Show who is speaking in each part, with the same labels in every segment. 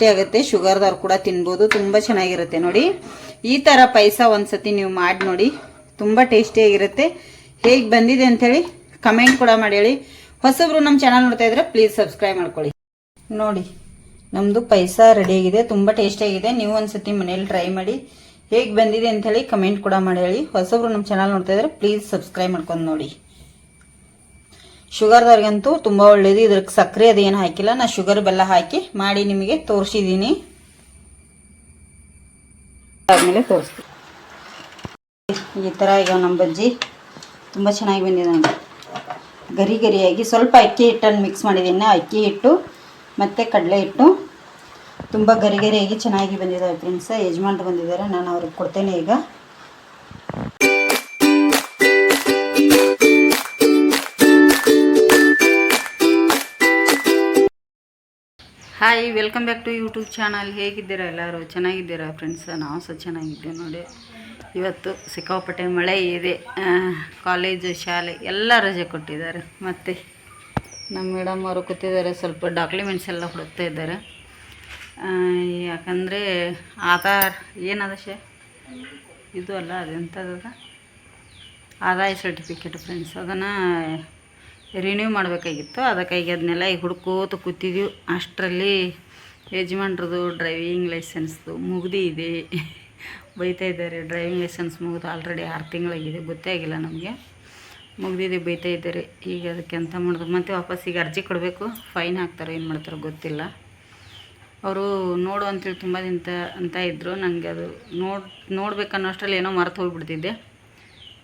Speaker 1: Tasty ಆಗುತ್ತೆ. ಶುಗರ್ದವ್ರು ಕೂಡ ತಿನ್ಬೋದು. ತುಂಬ ಚೆನ್ನಾಗಿರುತ್ತೆ ನೋಡಿ. ಈ ಥರ ಪಾಯಸ ಒಂದ್ಸತಿ ನೀವು ಮಾಡಿ ನೋಡಿ. ತುಂಬ ಟೇಸ್ಟಿಯಾಗಿರುತ್ತೆ ಹೇಗೆ ಬಂದಿದೆ ಅಂಥೇಳಿ ಕಮೆಂಟ್ ಕೂಡ ಮಾಡಿ ಹೇಳಿ. ಹೊಸಬ್ರು ನಮ್ಮ ಚಾನಲ್ ನೋಡ್ತಾ ಇದ್ರೆ ಪ್ಲೀಸ್ ಸಬ್ಸ್ಕ್ರೈಬ್ ಮಾಡ್ಕೊಳ್ಳಿ. ನೋಡಿ ನಮ್ಮದು ಪಾಯಸ ರೆಡಿಯಾಗಿದೆ ತುಂಬ ಟೇಸ್ಟಿಯಾಗಿದೆ ನೀವು ಒಂದ್ಸತಿ ಮನೇಲಿ ಟ್ರೈ ಮಾಡಿ ಹೇಗೆ ಬಂದಿದೆ ಅಂಥೇಳಿ ಕಮೆಂಟ್ ಕೂಡ ಮಾಡಿ ಹೇಳಿ. ಹೊಸಬ್ರು ನಮ್ಮ ಚಾನಲ್ ನೋಡ್ತಾ ಇದ್ರೆ ಪ್ಲೀಸ್ ಸಬ್ಸ್ಕ್ರೈಬ್ ಮಾಡ್ಕೊಂಡು ನೋಡಿ. ಶುಗರ್ದವ್ರಿಗಂತೂ ತುಂಬ ಒಳ್ಳೇದು. ಇದ್ರಕ್ಕೆ ಸಕ್ಕರೆ ಅದೇನು ಹಾಕಿಲ್ಲ. ನಾ ಶುಗರ್ ಬೆಲ್ಲ ಹಾಕಿ ಮಾಡಿ ನಿಮಗೆ ತೋರಿಸಿದ್ದೀನಿ. ಆದಮೇಲೆ ತೋರಿಸ್ತೀನಿ. ಈ ಥರ ಈಗ ನಮ್ಮ ಬಜ್ಜಿ ತುಂಬ ಚೆನ್ನಾಗಿ ಬಂದಿದೆ ನಂಗೆ ಗರಿ ಗರಿಯಾಗಿ ಸ್ವಲ್ಪ ಅಕ್ಕಿ ಹಿಟ್ಟನ್ನು ಮಿಕ್ಸ್ ಮಾಡಿದ್ದೀನಿ. ಅಕ್ಕಿ ಹಿಟ್ಟು ಮತ್ತು ಕಡಲೆ ಹಿಟ್ಟು. ತುಂಬ ಗರಿ ಗರಿಯಾಗಿ ಚೆನ್ನಾಗಿ ಬಂದಿದ್ದಾವೆ ಫ್ರೆಂಡ್ಸ್ ಯಜಮಾನ್ರು ಬಂದಿದ್ದಾರೆ. ನಾನು ಅವ್ರಿಗೆ ಕೊಡ್ತೇನೆ ಈಗ. Hi welcome back to YouTube channel ಹೇಗಿದ್ದೀರಾ ಎಲ್ಲರೂ? ಚೆನ್ನಾಗಿದ್ದೀರಾ ಫ್ರೆಂಡ್ಸ್ ನಾವು ಸಹ ಚೆನ್ನಾಗಿದ್ದೇವೆ ನೋಡಿ. ಇವತ್ತು ಸಿಕ್ಕಾಪಟ್ಟೆ ಮಳೆ ಇದೆ. ಕಾಲೇಜು ಶಾಲೆ ಎಲ್ಲ ರಜೆ ಕೊಟ್ಟಿದ್ದಾರೆ. ಮತ್ತು ನಮ್ಮ ಮೇಡಮ್ ಅವರು ಕೂತಿದ್ದಾರೆ, ಸ್ವಲ್ಪ ಡಾಕ್ಯುಮೆಂಟ್ಸ್ ಎಲ್ಲ ಹುಡುಕ್ತಾ ಇದ್ದಾರೆ. ಯಾಕಂದರೆ ಆಧಾರ್ ಏನದ ಶೇ? ಇದು ಅಲ್ಲ ಅದೆಂಥದ ಆದಾಯ ಸರ್ಟಿಫಿಕೇಟ್ ಫ್ರೆಂಡ್ಸ್ ಅದನ್ನು ರಿನ್ಯೂ ಮಾಡಬೇಕಾಗಿತ್ತು. ಅದಕ್ಕಾಗಿ ಅದನ್ನೆಲ್ಲ ಈಗ ಹುಡ್ಕೋತ ಕೂತಿದ್ವಿ. ಅಷ್ಟರಲ್ಲಿ ಯಜಮಾನ್ರದ್ದು ಡ್ರೈವಿಂಗ್ ಲೈಸೆನ್ಸ್ದು ಮುಗ್ದು ಇದೆ. ಬೈತಾ ಇದ್ದಾರೆ. ಡ್ರೈವಿಂಗ್ ಲೈಸೆನ್ಸ್ ಮುಗಿದು ಆಲ್ರೆಡಿ ಆರು ತಿಂಗಳಾಗಿದೆ. ಗೊತ್ತೇ ಆಗಿಲ್ಲ ನಮಗೆ. ಮುಗ್ದಿದೆ, ಬೈತಾ ಇದ್ದಾರೆ. ಈಗ ಅದಕ್ಕೆ ಎಂತ ಮಾಡಿದ್ರು ಮತ್ತೆ ವಾಪಸ್ ಈಗ ಅರ್ಜಿ ಕೊಡಬೇಕು. ಫೈನ್ ಹಾಕ್ತಾರೆ ಏನು ಮಾಡ್ತಾರೋ ಗೊತ್ತಿಲ್ಲ. ಅವರು ನೋಡು ಅಂತೇಳಿ ತುಂಬ ದಿನ ಅಂತ ಇದ್ದರು ನನಗೆ ಅದು ನೋಡ್, ನೋಡ್ಬೇಕನ್ನೋ ಅಷ್ಟರಲ್ಲಿ ಏನೋ ಮರೆತು ಹೋಗ್ಬಿಡ್ತಿದ್ದೆ.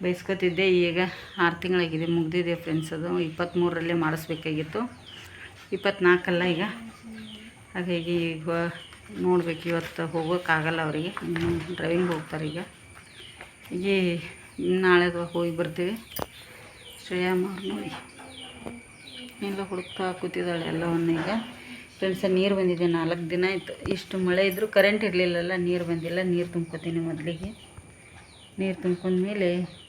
Speaker 1: ಬೈಸ್ಕೊತಿದ್ದೆ ಈಗ ಆರು ತಿಂಗಳಾಗಿದೆ, ಮುಗ್ದಿದೆ ಫ್ರೆಂಡ್ಸ್ ಅದು. ಇಪ್ಪತ್ತ್ಮೂರರಲ್ಲೇ ಮಾಡಿಸ್ಬೇಕಾಗಿತ್ತು. ಇಪ್ಪತ್ತ್ನಾಲ್ಕಲ್ಲ ಈಗ. ಹಾಗಾಗಿ ಈಗ ನೋಡ್ಬೇಕು, ಇವತ್ತು ಹೋಗೋಕ್ಕಾಗಲ್ಲ ಅವರಿಗೆ. ಡ್ರೈವಿಂಗ್ ಹೋಗ್ತಾರೆ ಈಗ. ಈಗ ನಾಳೆ ಹೋಗಿ ಬರ್ತೀವಿ. ಶ್ರೇಯಾ ನೋಡಿ. ಎಲ್ಲ ಹುಡುಕ್ತಾ ಕೂತಿದ್ದಾಳೆ ಎಲ್ಲವನ್ನು ಈಗ. ಫ್ರೆಂಡ್ಸ ನೀರು ಬಂದಿದೆ. ನಾಲ್ಕು ದಿನ ಆಯಿತು. ಇಷ್ಟು ಮಳೆ ಇದ್ದರೂ ಕರೆಂಟ್ ಇರಲಿಲ್ಲಲ್ಲ, ನೀರು ಬಂದಿಲ್ಲ. ನೀರು ತುಂಬ್ಕೊತೀನಿ ಮೊದಲಿಗೆ. ನೀರು ತುಂಬ್ಕೊಂಡ್ಮೇಲೆ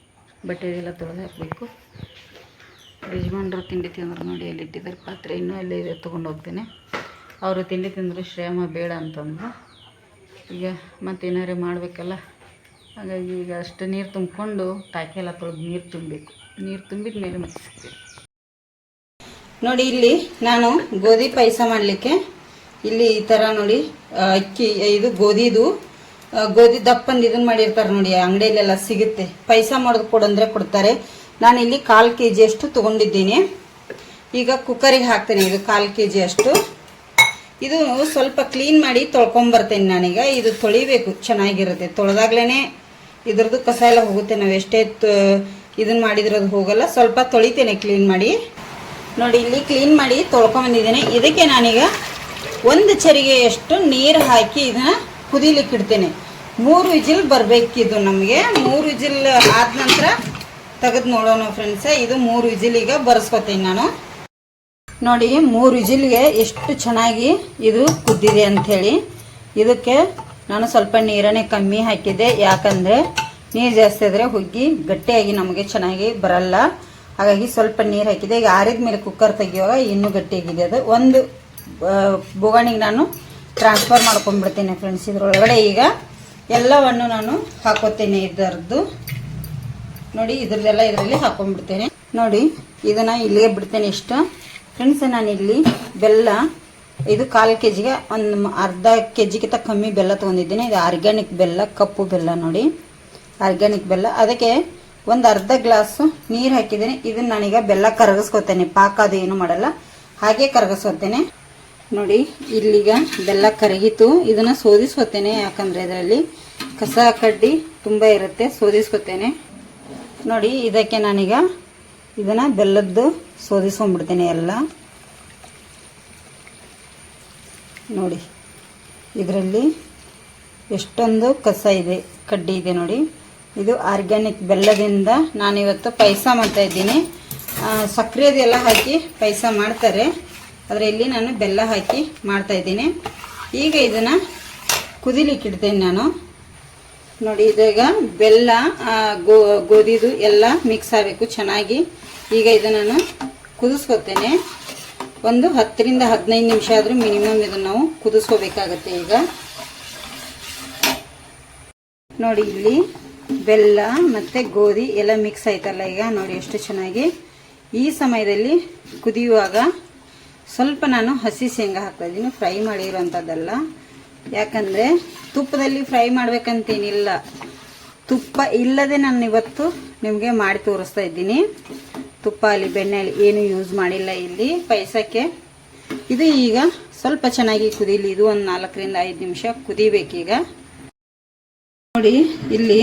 Speaker 1: ಬಟ್ಟೆ ಎಲ್ಲ ತೊಳೆದು ಹಾಕಬೇಕು. ಯಜಮಾನ್ರು ತಿಂಡಿ ತಿಂದ್ರು ನೋಡಿ ಅಲ್ಲಿ ಇಟ್ಟಿದ್ದಾರೆ. ಪಾತ್ರೆ ಇನ್ನೂ ಅಲ್ಲೇ ತೊಗೊಂಡು ಹೋಗ್ತೇನೆ. ಅವರು ತಿಂಡಿ ತಿಂದರು, ಶ್ರೇಮ ಬೇಡ ಅಂತಂದರು. ಈಗ ಮತ್ತೇನಾರೇ ಮಾಡಬೇಕಲ್ಲ? ಹಾಗಾಗಿ ಈಗ ಅಷ್ಟು ನೀರು ತುಂಬಿಕೊಂಡು ಟಾಕಿ ಎಲ್ಲ ತೊಳೆದು ನೀರು ತುಂಬಬೇಕು. ನೀರು ತುಂಬಿದ ಮೇಲೆ ಮತ್ತೆ ನೋಡಿ, ಇಲ್ಲಿ ನಾನು ಗೋಧಿ ಪಾಯಸ ಮಾಡಲಿಕ್ಕೆ, ಇಲ್ಲಿ ಈ ಥರ ನೋಡಿ ಅಕ್ಕಿ, ಇದು ಗೋಧಿದು ಗೋಧಿ ದಪ್ಪಂದು ಇದನ್ನ ಮಾಡಿರ್ತಾರೆ ನೋಡಿ ಅಂಗಡಿಯಲ್ಲೆಲ್ಲ ಸಿಗುತ್ತೆ. ಪಾಯಸ ಮಾಡೋದು ಕೊಡಂದ್ರೆ ಕೊಡ್ತಾರೆ. ನಾನು ಇಲ್ಲಿ ಕಾಲು ಕೆ ಜಿ ಅಷ್ಟು ತೊಗೊಂಡಿದ್ದೀನಿ. ಈಗ ಕುಕ್ಕರಿಗೆ ಹಾಕ್ತೇನೆ, ಇದು ಕಾಲು ಕೆ ಜಿ ಅಷ್ಟು. ಇದು ಸ್ವಲ್ಪ ಕ್ಲೀನ್ ಮಾಡಿ ತೊಳ್ಕೊಂಬರ್ತೇನೆ ನಾನೀಗ. ಇದು ತೊಳಿಬೇಕು, ಚೆನ್ನಾಗಿರುತ್ತೆ. ತೊಳೆದಾಗ್ಲೇ ಇದ್ರದ್ದು ಕಸ ಎಲ್ಲ ಹೋಗುತ್ತೆ. ನಾವು ಎಷ್ಟೇ ಇದನ್ನ ಮಾಡಿದ್ರೆ ಅದು ಹೋಗಲ್ಲ. ಸ್ವಲ್ಪ ತೊಳಿತೇನೆ ಕ್ಲೀನ್ ಮಾಡಿ. ನೋಡಿ, ಇಲ್ಲಿ ಕ್ಲೀನ್ ಮಾಡಿ ತೊಳ್ಕೊಂಬಂದಿದ್ದೇನೆ ಇದಕ್ಕೆ ನಾನೀಗ ಒಂದು ಚರಿಗೆಯಷ್ಟು ನೀರು ಹಾಕಿ ಇದನ್ನ ಕುದಿಲಿಕ್ಕೆ ಇಡ್ತೇನೆ. ಮೂರು ವಿಜಿಲ್ ಬರಬೇಕಿದು ನಮಗೆ. ಮೂರು ವಿಜಿಲ್ ಆದ ನಂತರ ತೆಗೆದು ನೋಡೋಣ ಫ್ರೆಂಡ್ಸ ಇದು ಮೂರು ವಿಜಿಲ್ ಈಗ ಬರ್ಸ್ಕೊತೀನಿ ನಾನು. ನೋಡಿ, ಮೂರು ವಿಜಿಲ್ಗೆ ಎಷ್ಟು ಚೆನ್ನಾಗಿ ಇದು ಕುದ್ದಿದೆ ಅಂಥೇಳಿ. ಇದಕ್ಕೆ ನಾನು ಸ್ವಲ್ಪ ನೀರನ್ನೇ ಕಮ್ಮಿ ಹಾಕಿದ್ದೆ. ಯಾಕಂದರೆ ನೀರು ಜಾಸ್ತಿ ಆದರೆ ಹುಗ್ಗಿ ಗಟ್ಟಿಯಾಗಿ ನಮಗೆ ಚೆನ್ನಾಗಿ ಬರಲ್ಲ. ಹಾಗಾಗಿ ಸ್ವಲ್ಪ ನೀರು ಹಾಕಿದೆ ಈಗ ಆರಿದ ಮೇಲೆ ಕುಕ್ಕರ್ ತೆಗಿಯುವಾಗ ಇನ್ನೂ ಗಟ್ಟಿಯಾಗಿದೆ. ಅದು ಒಂದು ಬೊಗಣಿಗೆ ನಾನು ಟ್ರಾನ್ಸ್ಫರ್ ಮಾಡ್ಕೊಂಡ್ಬಿಡ್ತೀನಿ ಫ್ರೆಂಡ್ಸ್ ಇದ್ರೊಳಗಡೆ ಈಗ ಎಲ್ಲವನ್ನು ನಾನು ಹಾಕೋತೀನಿ ಇದರದ್ದು. ನೋಡಿ, ಇದ್ರದ್ದೆಲ್ಲ ಇದರಲ್ಲಿ ಹಾಕೊಂಡ್ಬಿಡ್ತೇನೆ. ನೋಡಿ, ಇದನ್ನ ಇಲ್ಲಿಗೆ ಬಿಡ್ತೇನೆ ಇಷ್ಟ. ಫ್ರೆಂಡ್ಸ್ ನಾನು ಇಲ್ಲಿ ಬೆಲ್ಲ ಇದು ಕಾಲು ಕೆ ಜಿಗೆ ಒಂದು ಅರ್ಧ ಕೆ ಜಿಗಿಂತ ಕಮ್ಮಿ ಬೆಲ್ಲ ತೊಗೊಂಡಿದ್ದೀನಿ. ಇದು ಆರ್ಗ್ಯಾನಿಕ್ ಬೆಲ್ಲ, ಕಪ್ಪು ಬೆಲ್ಲ ನೋಡಿ. ಆರ್ಗ್ಯಾನಿಕ್ ಬೆಲ್ಲ. ಅದಕ್ಕೆ ಒಂದು ಅರ್ಧ ಗ್ಲಾಸು ನೀರು ಹಾಕಿದ್ದೀನಿ. ಇದನ್ನ ನಾನೀಗ ಬೆಲ್ಲ ಕರಗಿಸ್ಕೋತೇನೆ. ಪಾಕ ಅದು ಏನು ಮಾಡಲ್ಲ. ಹಾಗೆ ಕರಗಿಸ್ಕೊತೇನೆ. ನೋಡಿ, ಇಲ್ಲಿಗ ಬೆಲ್ಲ ಕರಗಿತು. ಇದನ್ನ ಸೋದಿಸ್ಕೊತೇನೆ, ಯಾಕಂದ್ರೆ ಇದರಲ್ಲಿ ಕಸ ಕಡ್ಡಿ ತುಂಬ ಇರುತ್ತೆ, ಸೋದಿಸ್ಕೊತೇನೆ. ನೋಡಿ, ಇದಕ್ಕೆ ನಾನೀಗ ಇದನ್ನ ಬೆಲ್ಲದ್ದು ಸೋದಿಸ್ಕೊಂಡ್ಬಿಡ್ತೇನೆ ಎಲ್ಲ. ನೋಡಿ, ಇದರಲ್ಲಿ ಎಷ್ಟೊಂದು ಕಸ ಇದೆ, ಕಡ್ಡಿ ಇದೆ ನೋಡಿ. ಇದು ಆರ್ಗ್ಯಾನಿಕ್ ಬೆಲ್ಲದಿಂದ ನಾನಿವತ್ತು ಪಾಯಸ ಮಾಡ್ತಾ ಇದ್ದೀನಿ. ಸಕ್ಕರೆದೆಲ್ಲ ಹಾಕಿ ಪಾಯಸ ಮಾಡ್ತಾರೆ. ಆದರೆ ಇಲ್ಲಿ ನಾನು ಬೆಲ್ಲ ಹಾಕಿ ಮಾಡ್ತಾ ಇದ್ದೀನಿ. ಈಗ ಇದನ್ನು ಕುದಿಲಿಕ್ಕೆ ಇಡ್ತೇನೆ ನಾನು. ನೋಡಿ ಇದೀಗ ಬೆಲ್ಲ ಗೋ, ಗೋಧಿದು ಎಲ್ಲ ಮಿಕ್ಸ್ ಆಗಬೇಕು ಚೆನ್ನಾಗಿ. ಈಗ ಇದನ್ನು ನಾನು ಕುದಿಸ್ಕೊತೇನೆ. ಒಂದು ಹತ್ತರಿಂದ ಹದಿನೈದು ನಿಮಿಷ ಆದರೂ ಮಿನಿಮಮ್ ಇದನ್ನು ನಾವು ಕುದಿಸ್ಕೋಬೇಕಾಗತ್ತೆ ಈಗ. ನೋಡಿ, ಇಲ್ಲಿ ಬೆಲ್ಲ ಮತ್ತು ಗೋಧಿ ಎಲ್ಲ ಮಿಕ್ಸ್ ಆಯ್ತಲ್ಲ ಈಗ. ನೋಡಿ, ಎಷ್ಟು ಚೆನ್ನಾಗಿ. ಈ ಸಮಯದಲ್ಲಿ ಕುದಿಯುವಾಗ ಸ್ವಲ್ಪ ನಾನು ಹಸಿ ಶೇಂಗಾ ಹಾಕ್ತಾಯಿದ್ದೀನಿ ಫ್ರೈ ಮಾಡಿರೋಂಥದ್ದಲ್ಲ ಯಾಕಂದರೆ ತುಪ್ಪದಲ್ಲಿ ಫ್ರೈ ಮಾಡಬೇಕಂತೇನಿಲ್ಲ. ತುಪ್ಪ ಇಲ್ಲದೆ ನಾನು ಇವತ್ತು ನಿಮಗೆ ಮಾಡಿ ತೋರಿಸ್ತಾ ಇದ್ದೀನಿ. ತುಪ್ಪ ಅಲ್ಲಿ, ಬೆಣ್ಣೆ ಅಲ್ಲಿ ಏನು ಯೂಸ್ ಮಾಡಿಲ್ಲ ಇಲ್ಲಿ. ಪಾಯಸಕ್ಕೆ. ಇದು ಈಗ ಸ್ವಲ್ಪ ಚೆನ್ನಾಗಿ ಕುದೀಲಿ. ಇದು ಒಂದು ನಾಲ್ಕರಿಂದ ಐದು ನಿಮಿಷ ಕುದಿಬೇಕೀಗ. ನೋಡಿ, ಇಲ್ಲಿ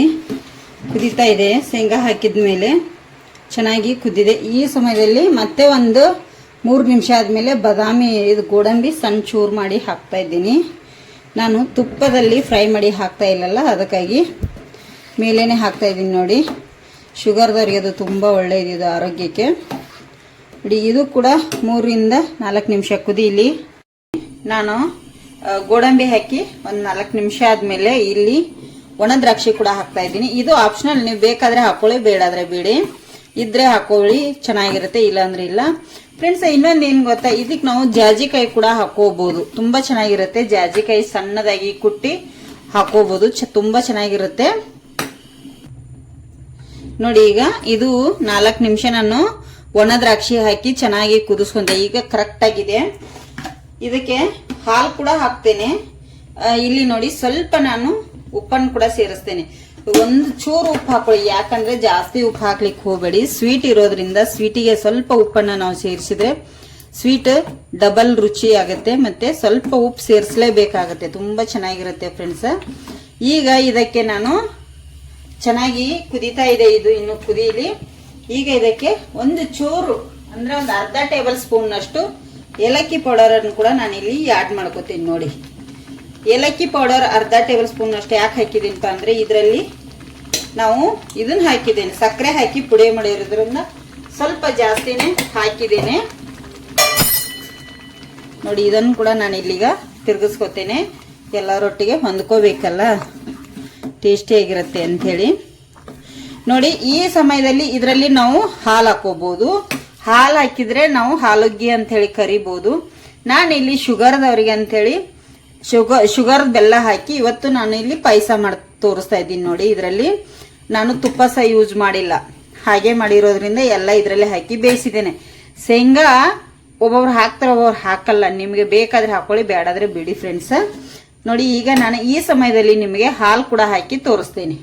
Speaker 1: ಕುದೀತಾ ಇದೆ. ಶೇಂಗಾ ಹಾಕಿದ ಮೇಲೆ ಚೆನ್ನಾಗಿ ಕುದ್ದಿದೆ ಈ ಸಮಯದಲ್ಲಿ ಮತ್ತೆ ಒಂದು ಮೂರು ನಿಮಿಷ ಆದಮೇಲೆ ಬಾದಾಮಿ ಇದು ಗೋಡಂಬಿ ಸಣ್ಣ ಚೂರು ಮಾಡಿ ಹಾಕ್ತಾ ಇದ್ದೀನಿ. ನಾನು ತುಪ್ಪದಲ್ಲಿ ಫ್ರೈ ಮಾಡಿ ಹಾಕ್ತಾ ಇಲ್ಲಲ್ಲ, ಅದಕ್ಕಾಗಿ ಮೇಲೇ ಹಾಕ್ತಾ ಇದ್ದೀನಿ ನೋಡಿ. ಶುಗರ್ದವ್ರಿಗೆ ಅದು ತುಂಬ ಒಳ್ಳೆಯದು ಇದು ಆರೋಗ್ಯಕ್ಕೆ. ನೋಡಿ, ಇದು ಕೂಡ ಮೂರರಿಂದ ನಾಲ್ಕು ನಿಮಿಷ ಕುದೀಲಿ ನಾನು ಗೋಡಂಬಿ ಹಾಕಿ ಒಂದು ನಾಲ್ಕು ನಿಮಿಷ ಆದಮೇಲೆ ಇಲ್ಲಿ ಒಣ ದ್ರಾಕ್ಷಿ ಕೂಡ ಹಾಕ್ತಾ ಇದ್ದೀನಿ. ಇದು ಆಪ್ಷನಲ್ ನೀವು ಬೇಕಾದರೆ ಹಾಕೊಳ್ಳಿ, ಬೇಡಾದರೆ ಬೇಡಿ. ಇದ್ರೆ ಹಾಕೊಳ್ಳಿ, ಚೆನ್ನಾಗಿರುತ್ತೆ, ಇಲ್ಲಾಂದ್ರೆ ಇಲ್ಲ. ಫ್ರೆಂಡ್ಸ್ ಇನ್ನೊಂದು ಏನು ಗೊತ್ತಾ? ಇದಕ್ಕೆ ನಾವು ಜಾಜಿಕಾಯಿ ಕೂಡ ಹಾಕೋಬಹುದು ತುಂಬಾ ಚೆನ್ನಾಗಿರುತ್ತೆ. ಜಾಜಿಕಾಯಿ ಸಣ್ಣದಾಗಿ ಕುಟ್ಟಿ ಹಾಕೋಬಹುದು ತುಂಬಾ ಚೆನ್ನಾಗಿರುತ್ತೆ. ನೋಡಿ, ಈಗ ಇದು ನಾಲ್ಕು ನಿಮಿಷ ನಾನು ಒಣ ದ್ರಾಕ್ಷಿ ಹಾಕಿ ಚೆನ್ನಾಗಿ ಕುದಿಸ್ಕೊಂಡೆ. ಈಗ ಕರೆಕ್ಟ್ ಆಗಿದೆ. ಇದಕ್ಕೆ ಹಾಲು ಕೂಡ ಹಾಕ್ತೇನೆ. ಇಲ್ಲಿ ನೋಡಿ, ಸ್ವಲ್ಪ ನಾನು ಉಪ್ಪನ್ನು ಕೂಡ ಸೇರಿಸ್ತೇನೆ. ಒಂದು ಚೂರು ಉಪ್ಪು ಹಾಕೊಳ್ಳಿ. ಯಾಕಂದ್ರೆ ಜಾಸ್ತಿ ಉಪ್ಪು ಹಾಕ್ಲಿಕ್ಕೆ ಹೋಗಬೇಡಿ. ಸ್ವೀಟ್ ಇರೋದ್ರಿಂದ ಸ್ವೀಟಿಗೆ ಸ್ವಲ್ಪ ಉಪ್ಪನ್ನು ನಾವು ಸೇರಿಸಿದ್ರೆ ಸ್ವೀಟ್ ಡಬಲ್ ರುಚಿ ಆಗುತ್ತೆ ಮತ್ತೆ ಸ್ವಲ್ಪ ಉಪ್ಪು ಸೇರಿಸಲೇಬೇಕಾಗತ್ತೆ. ತುಂಬಾ ಚೆನ್ನಾಗಿರುತ್ತೆ ಫ್ರೆಂಡ್ಸ್ ಈಗ ಇದಕ್ಕೆ ನಾನು ಚೆನ್ನಾಗಿ ಕುದೀತಾ ಇದೆ ಇದು ಇನ್ನು ಕುದೀಲಿ. ಈಗ ಇದಕ್ಕೆ ಒಂದು ಚೂರು, ಅಂದ್ರೆ ಒಂದು ಅರ್ಧ ಟೇಬಲ್ ಸ್ಪೂನ್ ಅಷ್ಟು ಏಲಕ್ಕಿ ಪೌಡರ್ ಅನ್ನು ಕೂಡ ನಾನು ಇಲ್ಲಿ ಆಡ್ ಮಾಡ್ಕೋತೀನಿ ನೋಡಿ. ಏಲಕ್ಕಿ ಪೌಡರ್ ಅರ್ಧ ಟೇಬಲ್ ಸ್ಪೂನ್ ಅಷ್ಟು ಯಾಕೆ ಹಾಕಿದ್ದೀನಪ್ಪ ಅಂದರೆ ಇದರಲ್ಲಿ ನಾವು ಇದನ್ನ ಹಾಕಿದ್ದೇನೆ. ಸಕ್ಕರೆ ಹಾಕಿ ಪುಡಿ ಮಾಡಿರೋದ್ರಿಂದ ಸ್ವಲ್ಪ ಜಾಸ್ತಿನೇ ಹಾಕಿದ್ದೇನೆ. ನೋಡಿ, ಇದನ್ನು ಕೂಡ ನಾನು ಇಲ್ಲಿಗ ತಿರುಗಿಸ್ಕೊತೇನೆ. ಎಲ್ಲರೊಟ್ಟಿಗೆ ಹೊಂದ್ಕೋಬೇಕಲ್ಲ? ಟೇಸ್ಟಿಯಾಗಿರುತ್ತೆ ಅಂಥೇಳಿ. ನೋಡಿ, ಈ ಸಮಯದಲ್ಲಿ ಇದರಲ್ಲಿ ನಾವು ಹಾಲು ಹಾಕೋಬಹುದು ಹಾಲು ಹಾಕಿದ್ರೆ ನಾವು ಹಾಲುಗ್ಗಿ ಅಂತ ಹೇಳಿ ಕರಿಬಹುದು ನಾನು ಇಲ್ಲಿ ಶುಗರ್ದವರಿಗೆ ಅಂತೇಳಿ ಶುಗರ್ ಶುಗರ್ ಬೆಲ್ಲ ಹಾಕಿ ಇವತ್ತು ನಾನು ಇಲ್ಲಿ ಪಾಯಸ ಮಾಡಿ ತೋರಿಸ್ತಾ ಇದ್ದೀನಿ ನೋಡಿ ಇದರಲ್ಲಿ. ನಾನು ತುಪ್ಪ ಸಹ ಯೂಸ್ ಮಾಡಿಲ್ಲ. ಹಾಗೆ ಮಾಡಿರೋದ್ರಿಂದ ಎಲ್ಲ ಇದರಲ್ಲಿ ಹಾಕಿ ಬೇಯಿಸಿದ್ದೇನೆ. ಶೇಂಗಾ ಒಬ್ಬೊಬ್ರು ಹಾಕ್ತಾರೆ, ಒಬ್ಬೊಬ್ರು ಹಾಕಲ್ಲ. ನಿಮಗೆ ಬೇಕಾದ್ರೆ ಹಾಕೊಳ್ಳಿ ಬೇಡಾದ್ರೆ ಬಿಡಿ ಫ್ರೆಂಡ್ಸ್ ನೋಡಿ, ಈಗ ನಾನು ಈ ಸಮಯದಲ್ಲಿ ನಿಮಗೆ ಹಾಲು ಕೂಡ ಹಾಕಿ ತೋರಿಸ್ತೇನೆ.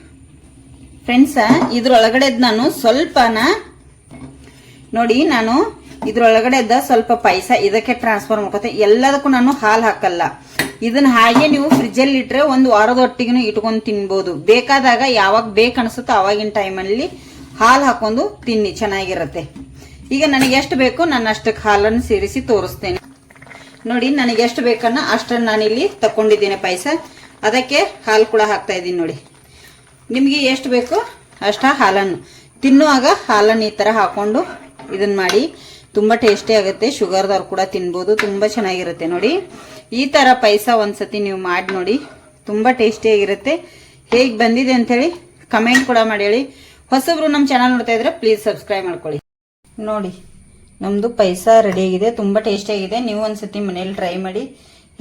Speaker 1: ಫ್ರೆಂಡ್ಸ್ ಇದ್ರೊಳಗಡೆ ನಾನು ಸ್ವಲ್ಪನ ನೋಡಿ, ನಾನು ಇದ್ರೊಳಗಡೆದ ಸ್ವಲ್ಪ ಪಾಯಸ ಇದಕ್ಕೆ ಟ್ರಾನ್ಸ್ಫರ್ ಮಾಡ್ಕೊತೀನಿ ಎಲ್ಲದಕ್ಕೂ ನಾನು ಹಾಲು ಹಾಕಲ್ಲ. ಇದನ್ನ ಹಾಗೆ ನೀವು ಫ್ರಿಜ್ಜಲ್ಲಿ ಇಟ್ರೆ ಒಂದು ವಾರದೊಟ್ಟಿಗೂ ಇಟ್ಕೊಂಡು ತಿನ್ಬೋದು. ಬೇಕಾದಾಗ ಯಾವಾಗ ಬೇಕು ಅನಿಸುತ್ತೋ ಆವಾಗಿನ ಟೈಮಲ್ಲಿ ಹಾಲು ಹಾಕೊಂಡು ತಿನ್ನಿ, ಚೆನ್ನಾಗಿರುತ್ತೆ. ಈಗ ನನಗೆ ಎಷ್ಟು ಬೇಕು ನಾನು ಅಷ್ಟಕ್ಕೆ ಹಾಲನ್ನು ಸೇರಿಸಿ ತೋರಿಸ್ತೇನೆ. ನೋಡಿ, ನನಗೆ ಎಷ್ಟು ಬೇಕನ್ನ ಅಷ್ಟನ್ನು ನಾನಿಲ್ಲಿ ತಕೊಂಡಿದ್ದೇನೆ ಪಾಯಸ. ಅದಕ್ಕೆ ಹಾಲು ಕೂಡ ಹಾಕ್ತಾ ಇದ್ದೀನಿ ನೋಡಿ. ನಿಮಗೆ ಎಷ್ಟು ಬೇಕು ಅಷ್ಟ ಹಾಲನ್ನು. ತಿನ್ನುವಾಗ ಹಾಲನ್ನು ಈ ಥರ ಹಾಕೊಂಡು ಇದನ್ನ ಮಾಡಿ ತುಂಬ ಟೇಸ್ಟಿ ಆಗುತ್ತೆ. ಶುಗರ್ದವ್ರು ಕೂಡ ತಿನ್ಬೋದು. ತುಂಬ ಚೆನ್ನಾಗಿರುತ್ತೆ ನೋಡಿ. ಈ ಥರ ಪಾಯಸ ಒಂದ್ಸತಿ ನೀವು ಮಾಡಿ ನೋಡಿ. ತುಂಬ ಟೇಸ್ಟಿಯಾಗಿರುತ್ತೆ ಹೇಗೆ ಬಂದಿದೆ ಅಂಥೇಳಿ ಕಮೆಂಟ್ ಕೂಡ ಮಾಡಿ ಹೇಳಿ. ಹೊಸಬ್ರು ನಮ್ಮ ಚಾನಲ್ ನೋಡ್ತಾ ಇದ್ರೆ ಪ್ಲೀಸ್ ಸಬ್ಸ್ಕ್ರೈಬ್ ಮಾಡ್ಕೊಳ್ಳಿ. ನೋಡಿ ನಮ್ಮದು ಪಾಯಸ ರೆಡಿಯಾಗಿದೆ ತುಂಬ ಟೇಸ್ಟಿಯಾಗಿದೆ ನೀವು ಒಂದ್ಸತಿ ಮನೇಲಿ ಟ್ರೈ ಮಾಡಿ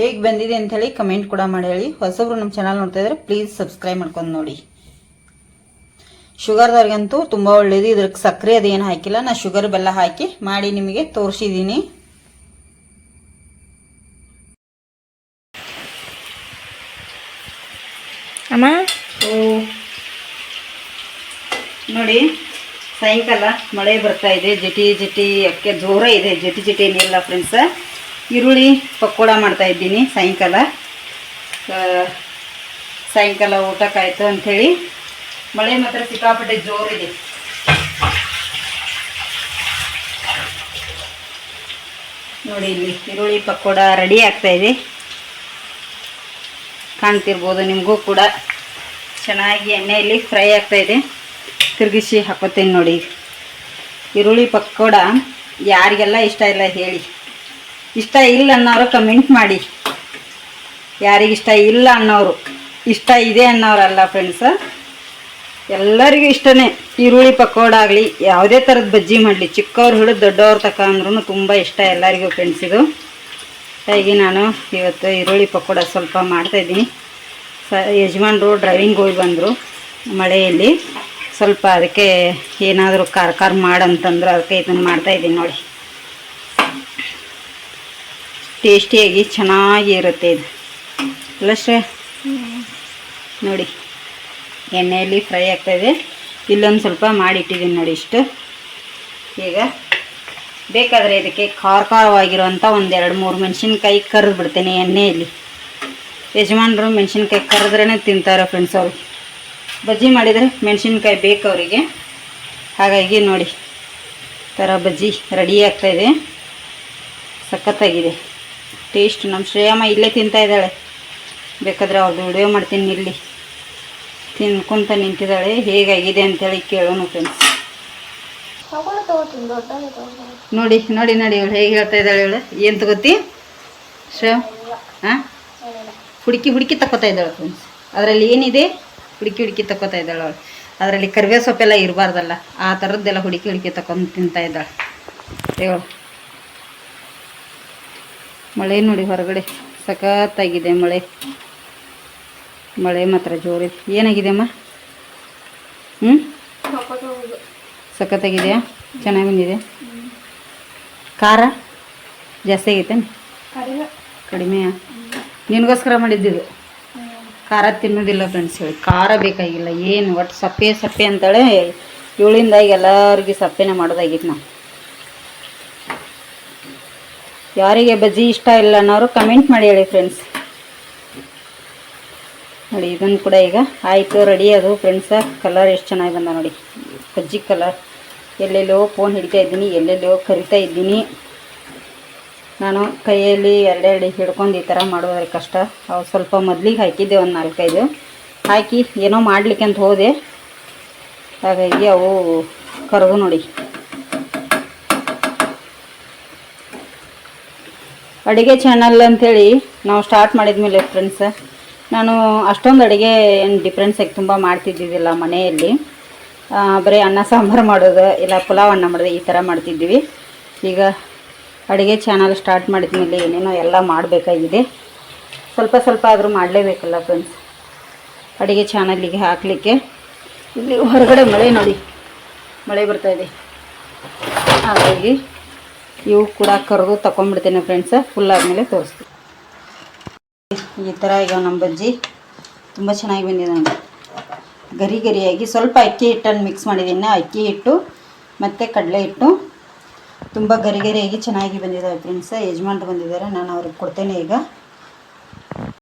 Speaker 1: ಹೇಗೆ ಬಂದಿದೆ ಅಂಥೇಳಿ ಕಮೆಂಟ್ ಕೂಡ ಮಾಡಿ ಹೇಳಿ. ಹೊಸಬ್ರು ನಮ್ಮ ಚಾನಲ್ ನೋಡ್ತಾ ಇದ್ರೆ ಪ್ಲೀಸ್ ಸಬ್ಸ್ಕ್ರೈಬ್ ಮಾಡ್ಕೊಂಡು ನೋಡಿ. ಶುಗರ್ದವ್ರಿಗಂತೂ ತುಂಬ ಒಳ್ಳೇದು. ಇದ್ರಕ್ಕೆ ಸಕ್ಕರೆ ಅದೇನು ಹಾಕಿಲ್ಲ. ನಾ ಶುಗರ್ ಬೆಲ್ಲ ಹಾಕಿ ಮಾಡಿ ನಿಮಗೆ ತೋರಿಸಿದ್ದೀನಿ.
Speaker 2: ಅಮ್ಮ?
Speaker 1: ನೋಡಿ ಸಾಯಂಕಾಲ ಮಳೆ ಬರ್ತಾ ಇದೆ. ಜಟಿ ಜಟಿ ಅಕ್ಕೆ ದೂರ ಇದೆ. ಜಟಿ ಜಟಿ ಏನಿಲ್ಲ ಫ್ರೆಂಡ್ಸ ಈರುಳ್ಳಿ ಪಕೋಡ ಮಾಡ್ತಾ ಇದ್ದೀನಿ ಸಾಯಂಕಾಲ. ಸಾಯಂಕಾಲ ಊಟಕ್ಕಾಯ್ತು ಅಂಥೇಳಿ ಮಳೆ ಮಾತ್ರ ಸಿಕ್ಕಾಪಟ್ಟೆ ಜೋರಿದೆ. ನೋಡಿ ಇಲ್ಲಿ ಈರುಳ್ಳಿ ಪಕೋಡ ರೆಡಿ ಆಗ್ತಾ ಇದೆ. ಕಾಣ್ತಿರ್ಬೋದು ನಿಮಗೂ ಕೂಡ. ಚೆನ್ನಾಗಿ ಎಣ್ಣೆಯಲ್ಲಿ ಫ್ರೈ ಆಗ್ತಾ ಇದೆ. ತಿರುಗಿಸಿ ಹಾಕೋತೇನೆ ನೋಡಿ. ಈರುಳ್ಳಿ ಪಕೋಡ ಯಾರಿಗೆಲ್ಲ ಇಷ್ಟ ಇಲ್ಲ ಹೇಳಿ. ಇಷ್ಟ ಇಲ್ಲ ಅನ್ನೋರು ಕಮೆಂಟ್ ಮಾಡಿ. ಯಾರಿಗಿಷ್ಟ ಇಲ್ಲ ಅನ್ನೋರು. ಇಷ್ಟ ಇದೆ ಅನ್ನೋರಲ್ಲ ಫ್ರೆಂಡ್ಸ್ ಎಲ್ಲರಿಗೂ ಇಷ್ಟನೇ. ಈರುಳ್ಳಿ ಪಕೋಡ ಆಗಲಿ ಯಾವುದೇ ಥರದ ಬಜ್ಜಿ ಮಾಡಲಿ. ಚಿಕ್ಕವ್ರು ಹಿಡಿದು ದೊಡ್ಡವ್ರು ತಕ ಅಂದ್ರೂ ತುಂಬ ಇಷ್ಟ ಎಲ್ಲರಿಗೂ ಫ್ರೆಂಡ್ಸ್ ಇದು. ಹಾಗೆ ನಾನು ಇವತ್ತು ಈರುಳ್ಳಿ ಪಕೋಡ ಸ್ವಲ್ಪ ಮಾಡ್ತಾಯಿದ್ದೀನಿ ಸ ಯಜಮಾನ್ರು ಡ್ರೈವಿಂಗ್ ಹೋಗಿ ಬಂದರು ಮಳೆಯಲ್ಲಿ. ಸ್ವಲ್ಪ ಅದಕ್ಕೆ ಏನಾದರೂ ಖಾರ ಖಾರ ಮಾಡಂತಂದ್ರು ಅದಕ್ಕೆ ಇದನ್ನು ಮಾಡ್ತಾಯಿದ್ದೀನಿ ನೋಡಿ. ಟೇಸ್ಟಿಯಾಗಿ ಚೆನ್ನಾಗಿ ಇರುತ್ತೆ ಇದು. ಅಲ್ಲಷ್ಟೇ ನೋಡಿ. ಎಣ್ಣೆಯಲ್ಲಿ ಫ್ರೈ ಆಗ್ತಾಯಿದೆ ಇಲ್ಲೊಂದು ಸ್ವಲ್ಪ ಮಾಡಿಟ್ಟಿದ್ದೀನಿ ನೋಡಿ ಇಷ್ಟು. ಈಗ ಬೇಕಾದರೆ ಇದಕ್ಕೆ ಖಾರ ಖಾರವಾಗಿರುವಂಥ ಒಂದು ಎರಡು ಮೂರು ಮೆಣಸಿನ್ಕಾಯಿ ಕರೆದು ಬಿಡ್ತೇನೆ ಎಣ್ಣೆಯಲ್ಲಿ. ಯಜಮಾನರು ಮೆಣಸಿನ್ಕಾಯಿ ಕರೆದ್ರೇ ತಿಂತಾರೆ ಫ್ರೆಂಡ್ಸ್ ಅವರು. ಬಜ್ಜಿ ಮಾಡಿದರೆ ಮೆಣಸಿನ್ಕಾಯಿ ಬೇಕು ಅವರಿಗೆ. ಹಾಗಾಗಿ ನೋಡಿ ಥರ ಬಜ್ಜಿ ರೆಡಿ ಆಗ್ತಾಯಿದೆ ಸಖತ್ತಾಗಿದೆ. ಟೇಸ್ಟ್ ನಮ್ಮ ಶ್ರೇಯಮ್ಮ ಇಲ್ಲೇ ತಿಂತಾ ಇದ್ದಾಳೆ. ಬೇಕಾದರೆ ಅವ್ರದ್ದು ವಿಡಿಯೋ ಮಾಡ್ತೀನಿ ಇಲ್ಲಿ. ತಿನ್ಕೊಂತ ನಿಂತಿದ್ದಾಳೆ. ಹೇಗಾಗಿದೆ ಅಂತೇಳಿ ಕೇಳೋಣ ಫ್ರೆಂಡ್ಸ್ ನೋಡಿ ನೋಡಿ ನೋಡಿ ಇವಳು ಹೇಗೆ ಹೇಳ್ತಾ ಇದ್ದಾಳೆ ಇವಳು. ಏನು ತಗೋತಿ? ಶ ಹಾಂ ಹುಡುಕಿ ಹುಡುಕಿ ತಗೋತಾ ಇದ್ದಾಳೆ ಫ್ರೆಂಡ್ಸ್ ಅದರಲ್ಲಿ ಏನಿದೆ? ಹುಡುಕಿ ಹುಡುಕಿ ತಗೋತಾ ಇದ್ದಾಳೆ ಅವಳು. ಅದರಲ್ಲಿ ಕರಿವೇ ಸೊಪ್ಪೆಲ್ಲ ಇರಬಾರ್ದಲ್ಲ. ಆ ಥರದ್ದೆಲ್ಲ ಹುಡುಕಿ ಹುಡುಕಿ ತಗೊಂಡು ತಿಂತಾ ಇದ್ದಾಳೆ. ಹೇಳು ಮಳೆ ನೋಡಿ ಹೊರಗಡೆ. ಸಖತ್ತಾಗಿದೆ ಮಳೆ. ಮಳೆ ಮಾತ್ರ ಜೋರಿ. ಏನಾಗಿದೆ ಅಮ್ಮ ಹ್ಞೂ ಸಖತ್ತಾಗಿದೆಯಾ? ಚೆನ್ನಾಗಿ ಬಂದಿದೆ ಖಾರ? ಜಾಸ್ತಿ ಆಗೈತೆ ಕಡಿಮೆಯಾ? ನಿನಗೋಸ್ಕರ ಮಾಡಿದ್ದಿದ್ದು ಖಾರ ತಿನ್ನೋದಿಲ್ಲ ಫ್ರೆಂಡ್ಸ್ ಹೇಳಿ. ಖಾರ ಬೇಕಾಗಿಲ್ಲ. ಏನು? ಒಟ್ಟು ಸಪ್ಪೆ ಸಪ್ಪೆ ಅಂತಾಳೆ. ಇವಳಿಂದ ಎಲ್ಲರಿಗೂ ಸಪ್ಪೆನೇ ಮಾಡೋದಾಗಿತ್ತು ನಾವು. ಯಾರಿಗೆ ಬಜ್ಜಿ ಇಷ್ಟ ಇಲ್ಲ ಅನ್ನೋರು ಕಮೆಂಟ್ ಮಾಡಿ ಹೇಳಿ ಫ್ರೆಂಡ್ಸ್ ನೋಡಿ ಇದನ್ನು ಕೂಡ ಈಗ ಆಯಿತು ರೆಡಿ ಅದು. ಫ್ರೆಂಡ್ಸ ಕಲರ್ ಎಷ್ಟು ಚೆನ್ನಾಗಿ ಬಂದ ನೋಡಿ. ಕಜ್ಜಿ ಕಲರ್ ಎಲ್ಲೆಲ್ಲೋ ಫೋನ್ ಹಿಡಿತಾ ಇದ್ದೀನಿ, ಎಲ್ಲೆಲ್ಲೋ ಕರಿತಾ ಇದ್ದೀನಿ. ನಾನು ಕೈಯಲ್ಲಿ ಎರಡೆರಡು ಹಿಡ್ಕೊಂಡು ಈ ಥರ ಮಾಡೋದ್ರೆ ಕಷ್ಟ. ಅವು ಸ್ವಲ್ಪ ಮೊದಲಿಗೆ ಹಾಕಿದ್ದೆ, ಒಂದು ನಾಲ್ಕೈದು. ಹಾಕಿ ಏನೋ ಮಾಡಲಿಕ್ಕೆ ಅಂತ ಹೋದೆ. ಹಾಗಾಗಿ ಅವು ಕರಗು ನೋಡಿ. ಅಡುಗೆ ಚಾನಲ್ ಅಂಥೇಳಿ ನಾವು ಸ್ಟಾರ್ಟ್ ಮಾಡಿದ್ಮೇಲೆ ಫ್ರೆಂಡ್ಸ್ ನಾನು ಅಷ್ಟೊಂದು ಅಡುಗೆ ಏನು ಡಿಫ್ರೆನ್ಸಾಗಿ ತುಂಬ ಮಾಡ್ತಿದ್ದಿದ್ದಿಲ್ಲ ಮನೆಯಲ್ಲಿ. ಬರೀ ಅನ್ನ, ಸಾಂಬಾರು ಮಾಡೋದು, ಇಲ್ಲ ಪುಲಾವ್ ಅನ್ನ ಮಾಡೋದು ಈ ಥರ ಮಾಡ್ತಿದ್ದೀವಿ. ಈಗ ಅಡುಗೆ ಚಾನಲ್ ಸ್ಟಾರ್ಟ್ ಮಾಡಿದ್ಮೇಲೆ ಏನೇನೋ ಎಲ್ಲ ಮಾಡಬೇಕಾಗಿದೆ. ಸ್ವಲ್ಪ ಸ್ವಲ್ಪ ಆದರೂ ಮಾಡಲೇಬೇಕಲ್ಲ ಫ್ರೆಂಡ್ಸ್ ಅಡುಗೆ ಚಾನಲ್ಲಿಗೆ ಹಾಕಲಿಕ್ಕೆ. ಇಲ್ಲಿ ಹೊರಗಡೆ ಮಳೆ ನೋಡಿ. ಮಳೆ ಬರ್ತಾಯಿದೆ ಹಾಗಾಗಿ ಇವು ಕೂಡ ಕರೆದು ತಗೊಂಡ್ಬಿಡ್ತೇನೆ ಫ್ರೆಂಡ್ಸ ಫುಲ್ ಆದಮೇಲೆ ತೋರಿಸ್ತೀನಿ. ಈ ಥರ ಈಗ ನಮ್ಮ ಬಜ್ಜಿ. ತುಂಬ ಚೆನ್ನಾಗಿ ಬಂದಿದೆ ನನಗೆ ಗರಿ ಗರಿಯಾಗಿ ಸ್ವಲ್ಪ ಅಕ್ಕಿ ಹಿಟ್ಟನ್ನು ಮಿಕ್ಸ್ ಮಾಡಿದ್ದೀನಿ. ಅಕ್ಕಿ ಹಿಟ್ಟು ಮತ್ತು ಕಡಲೆ ಹಿಟ್ಟು. ತುಂಬ ಗರಿ ಗರಿಯಾಗಿ ಚೆನ್ನಾಗಿ ಬಂದಿದ್ದಾವೆ ಫ್ರೆಂಡ್ಸ್ ಯಜಮಾನ್ರು ಬಂದಿದ್ದಾರೆ. ನಾನು ಅವ್ರಿಗೆ ಕೊಡ್ತೇನೆ ಈಗ.